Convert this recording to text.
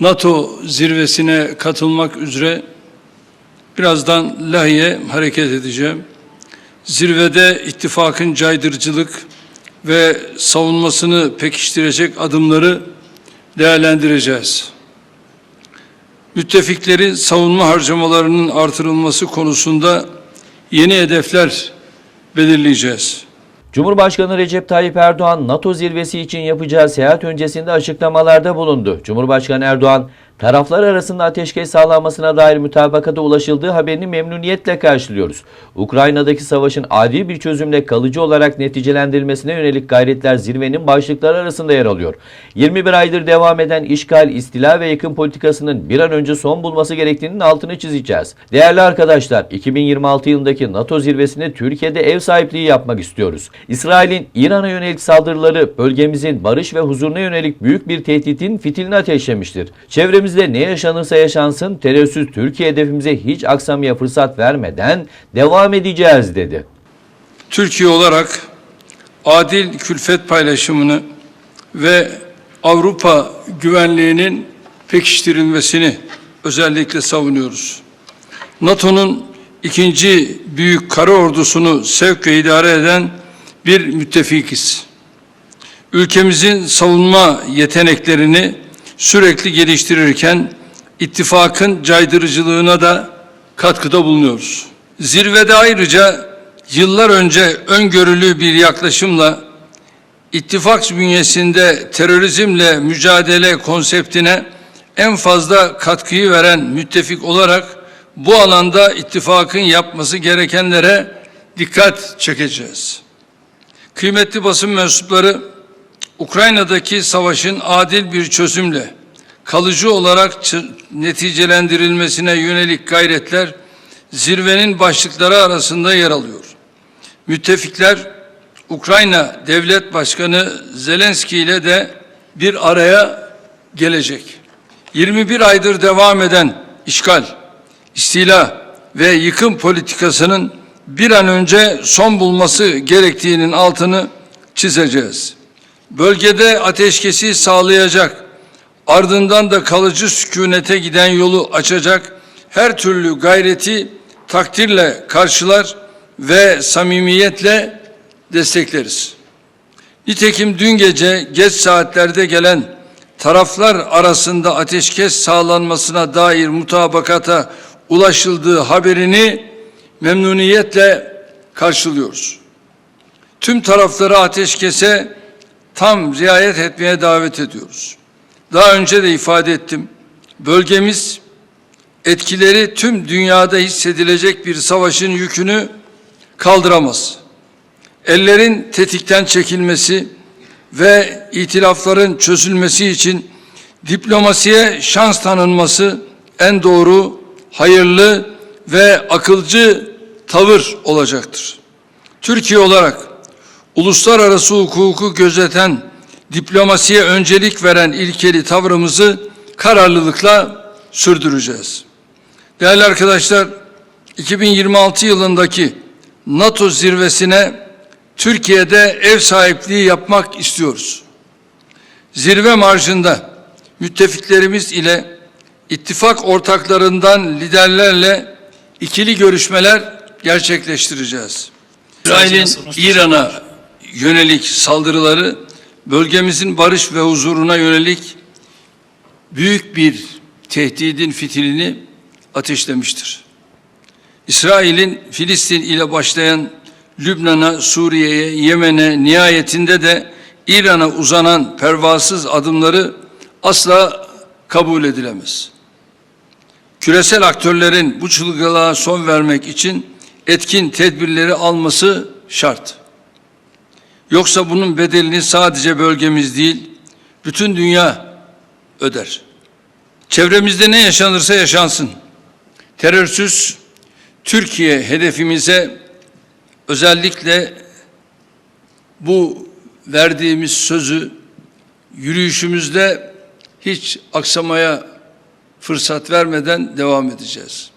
NATO zirvesine katılmak üzere birazdan Lahey'e hareket edeceğim. Zirvede ittifakın caydırıcılık ve savunmasını pekiştirecek adımları değerlendireceğiz. Müttefiklerin savunma harcamalarının artırılması konusunda yeni hedefler belirleyeceğiz. Cumhurbaşkanı Recep Tayyip Erdoğan NATO zirvesi için yapacağı seyahat öncesinde açıklamalarda bulundu. Cumhurbaşkanı Erdoğan, taraflar arasında ateşkes sağlanmasına dair mütabakata ulaşıldığı haberini memnuniyetle karşılıyoruz. Ukrayna'daki savaşın adil bir çözümle kalıcı olarak neticelendirilmesine yönelik gayretler zirvenin başlıkları arasında yer alıyor. 21 aydır devam eden işgal, istila ve yakın politikasının bir an önce son bulması gerektiğinin altını çizeceğiz. Değerli arkadaşlar, 2026 yılındaki NATO zirvesine Türkiye'de ev sahipliği yapmak istiyoruz. İsrail'in İran'a yönelik saldırıları bölgemizin barış ve huzuruna yönelik büyük bir tehditin fitilini ateşlemiştir. Çevremizde ne yaşanırsa yaşansın terörsüz Türkiye hedefimize hiç aksamaya fırsat vermeden devam edeceğiz dedi. Türkiye olarak adil külfet paylaşımını ve Avrupa güvenliğinin pekiştirilmesini özellikle savunuyoruz. NATO'nun ikinci büyük kara ordusunu sevk ve idare eden bir müttefikiz. Ülkemizin savunma yeteneklerini sürekli geliştirirken ittifakın caydırıcılığına da katkıda bulunuyoruz. Zirvede ayrıca yıllar önce öngörülü bir yaklaşımla ittifak bünyesinde terörizmle mücadele konseptine en fazla katkıyı veren müttefik olarak bu alanda ittifakın yapması gerekenlere dikkat çekeceğiz. Kıymetli basın mensupları Ukrayna'daki savaşın adil bir çözümle kalıcı olarak neticelendirilmesine yönelik gayretler zirvenin başlıkları arasında yer alıyor. Müttefikler Ukrayna Devlet Başkanı Zelenski ile de bir araya gelecek. 21 aydır devam eden işgal, istila ve yıkım politikasının bir an önce son bulması gerektiğinin altını çizeceğiz. Bölgede ateşkesi sağlayacak, ardından da kalıcı sükunete giden yolu açacak her türlü gayreti takdirle karşılar ve samimiyetle destekleriz. Nitekim dün gece geç saatlerde gelen taraflar arasında ateşkes sağlanmasına dair mutabakata ulaşıldığı haberini memnuniyetle karşılıyoruz. Tüm tarafları ateşkese tam riayet etmeye davet ediyoruz. Daha önce de ifade ettim. Bölgemiz etkileri tüm dünyada hissedilecek bir savaşın yükünü kaldıramaz. Ellerin tetikten çekilmesi ve itilafların çözülmesi için diplomasiye şans tanınması en doğru, hayırlı ve akılcı tavır olacaktır. Türkiye olarak uluslararası hukuku gözeten, diplomasiye öncelik veren ilkeli tavrımızı kararlılıkla sürdüreceğiz. Değerli arkadaşlar, 2026 yılındaki NATO zirvesine Türkiye'de ev sahipliği yapmak istiyoruz. Zirve marjında müttefiklerimiz ile ittifak ortaklarından liderlerle ikili görüşmeler gerçekleştireceğiz. İsrail'in İran'a yönelik saldırıları bölgemizin barış ve huzuruna yönelik büyük bir tehdidin fitilini ateşlemiştir. İsrail'in Filistin ile başlayan Lübnan'a, Suriye'ye, Yemen'e nihayetinde de İran'a uzanan pervasız adımları asla kabul edilemez. Küresel aktörlerin bu çılgınlığa son vermek için etkin tedbirleri alması şart. Yoksa bunun bedelini sadece bölgemiz değil, bütün dünya öder. Çevremizde ne yaşanırsa yaşansın. Terörsüz Türkiye hedefimize özellikle bu verdiğimiz sözü yürüyüşümüzde hiç aksamaya fırsat vermeden devam edeceğiz.